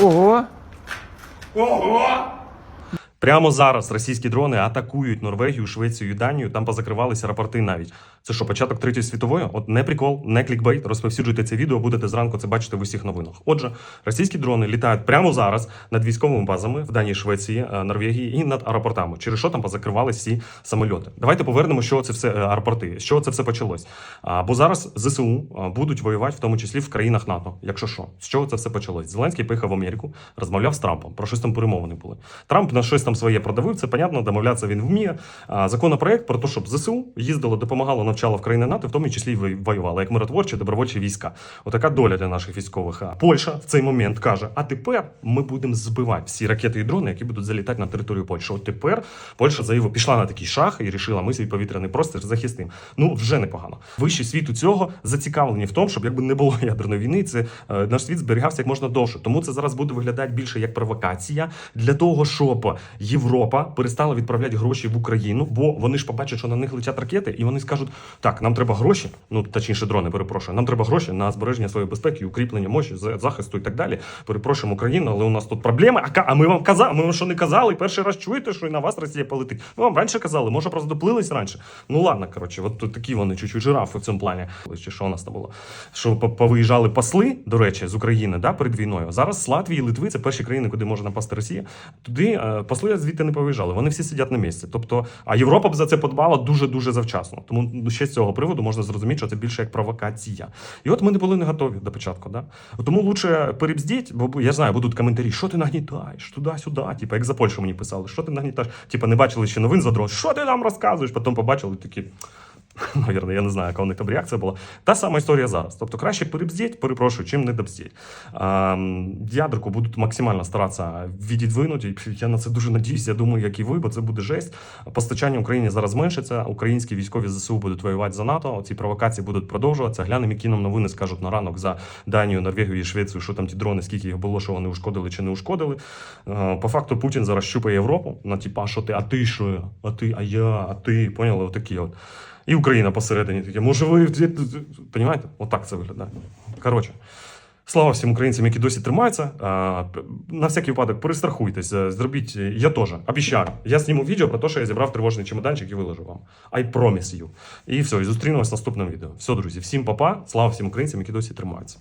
Ого! Прямо зараз російські дрони атакують Норвегію, Швецію і Данію. Там позакривалися рапорти навіть. Це що, початок третьої світової? От не прикол, не клікбейт. Розповсюджуйте це відео, будете зранку це бачити в усіх новинах. Отже, російські дрони літають прямо зараз над військовими базами в Данії, Швеції, е, Норвегії і над аеропортами. Через що там позакривали всі самольоти? Давайте повернемо, що це все е, аеропорти, чого це все почалось. Бо зараз ЗСУ будуть воювати, в тому числі в країнах НАТО. Якщо що, з чого це все почалось? Зеленський поїхав в Америку, розмовляв з Трампом. Про щось там перемовини були. Трамп на щось там своє продавив. Це понятно, домовлятися він вміє. Законопроект про те, щоб ЗСУ їздило, допомагало, навчало в країни НАТО, в тому числі й воювало, як миротворчі, добровольчі війська. Отака доля для наших військових. А Польща в цей момент каже: а тепер ми будемо збивати всі ракети і дрони, які будуть залітати на територію Польщі. От тепер Польща заявила, пішла на такий шаг і рішила, ми свій повітряний простір захистимо. Ну вже непогано. Вищі світу цього зацікавлені в тому, щоб якби не було ядерної війни, це е, наш світ зберігався як можна довше. Тому це зараз буде виглядати більше як провокація для того, щоб Європа перестала відправляти гроші в Україну, бо вони ж побачать, що на них летять ракети, і вони скажуть: так, нам треба гроші, ну точніше, дрони, перепрошую. Нам треба гроші на збереження своєї безпеки, укріплення мощі, за- захисту і так далі. Перепрошуємо Україну, але у нас тут проблеми. А, а ми вам казали, ми вам що не казали? Перший раз чуєте, що і на вас Росія полетить. Ми вам раніше казали, може просто доплились раніше. Ну ладно, коротше, от тут такі вони чуть-чуть жирафи в цьому плані. Чи що у нас там було? Що по- повиїжджали посли, до речі, з України да, перед війною. Зараз з Латвії, Литви це перші країни, куди може напасти Росія. Туди е, посли звідти не повиїжджали. Вони всі сидять на місці. Тобто, а Європа б за це подбала дуже дуже завчасно. Тому ще з цього приводу можна зрозуміти, що це більше як провокація. І от ми не були не готові до початку. Да? Тому лучше перебздіть, бо я знаю, будуть коментарі, що ти нагнітаєш туди-сюди. Типу, як за Польщу мені писали, що ти нагнітаєш? Типу, не бачили ще новин за дрон, що ти нам розказуєш? Потім побачили такі. Навірно, я не знаю, яка у них там реакція була. Та сама історія зараз. Тобто краще перебздіть, перепрошую, чим не добздіть. Ядерку будуть максимально старатися відідвинути. Я на це дуже надіюсь. Я думаю, як і ви, бо це буде жесть. Постачання Україні зараз зменшиться. Українські військові ЗСУ будуть воювати за НАТО. Ці провокації будуть продовжуватися. Глянемо, які нам новини скажуть на ранок за Данію, Норвегію і Швецію, що там ті дрони, скільки їх було, що вони ушкодили чи не ушкодили. Е, По факту Путін зараз щупає Європу. На типа, що ти, а ти що? А ти, а я, а ти. Поняли? Отакі от. І Україна посередині таке. Може, ви Понімаєте? Отак це виглядає. Коротше. Слава всім українцям, які досі тримаються. На всякий випадок перестрахуйтесь, е, зробіть. е, Я теж обіцяю. Я зніму відео про те, що я зібрав тривожний чемоданчик і виложу вам. I promise you. І все, і зустрінемось в наступному відео. Все, друзі, всім папа. Слава всім українцям, які досі тримаються.